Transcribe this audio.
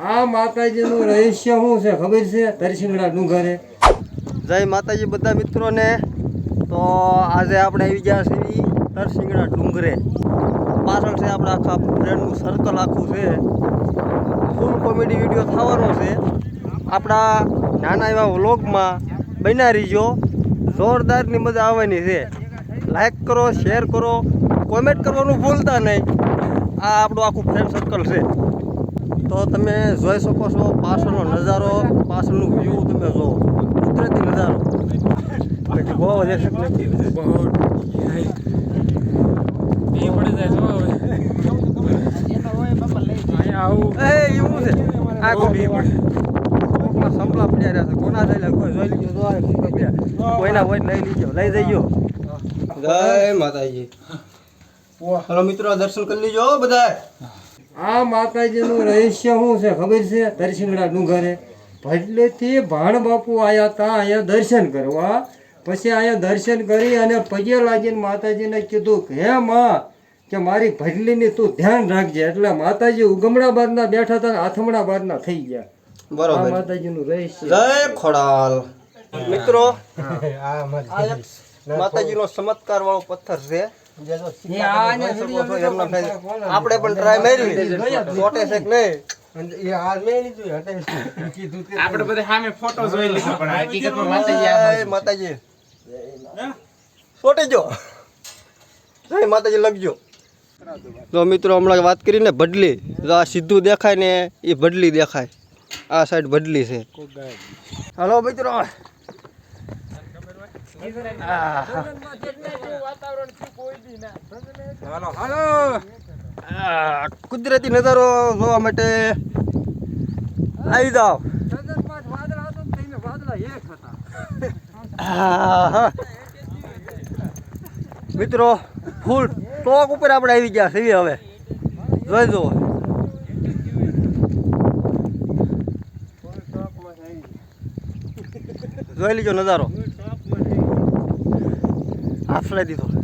આ માતાજીનું રહસ્ય શું છે? ખબર છે? તરસિંગડા ડુંગરે જય માતાજી બધા મિત્રોને. તો આજે આપણે આવી ગયા છીએ તરસિંગડા ડુંગરે. પાછળ છે આપણા આખા ફ્રેન્ડનું સર્કલ આખું છે. ફૂલ કોમેડી વીડિયો થવાનો છે. આપણા નાના એવા વ્લોગમાં બન્યા રહીજો. જોરદારની મજા આવવાની છે. લાઈક કરો શેર કરો કોમેન્ટ કરવાનું ભૂલતા નહીં. આ આપણું આખું ફ્રેન્ડ સર્કલ છે. તો તમે જોઈ શકો છો પાછળનો નજારો પાછળનું વ્યૂ તમે જુઓ. કુદરતી નજારો. બહુ જ કોઈ સંપલા પડ્યા રહ્યા છે. કોના થયેલા કોઈ જોઈ લીધો કોઈના હોય લઈ લીજો લઈ જઈજો જય માતાજી. હલો મિત્રો દર્શન કરી લીજો બધા આ માતાજીનું રહસ્ય શું છે? ખબર છે? તરસિંગડા ડુંગરે ભટલેથી ભાણ બાપુ આયા તા અહીંયા દર્શન કરવા. પછી અહીંયા દર્શન કરી અને પગે લાગીને માતાજીને કીધું કે હે માં કે મારી ભજલીની તું ધ્યાન રાખજે. એટલે માતાજી ઉગમણા બાદના બેઠા હતા ને આથમણા બાદના થઈ ગયા. બરોબર. માતાજીનું રહસ્ય જય ખોડાલ. મિત્રો આ માતાજીનો ચમત્કાર વાળો પથ્થર છે. આપણે પણ ટ્રાય મારી ચોટે છે કે નહીં? આપણે બધા. સામે ફોટો જોઈ લીધો પણ હકીકતમાં માતાજી માતાજી. જો. જય માતાજી લખજો. તો મિત્રો હમણાં વાત કરીને ભડલી. તો આ સીધું દેખાય ને એ ભડલી દેખાય. આ સાઈડ ભડલી છે. હલો મિત્રો. આ કુદરતી નજારો જોવા માટે આવી જાઓ. મિત્રો ફૂલ ટોક ઉપર આપણે આવી ગયા છીએ હવે. જોઈ જુઓ. જોઈ લીજો નજારો. આફલાઈ દીધો.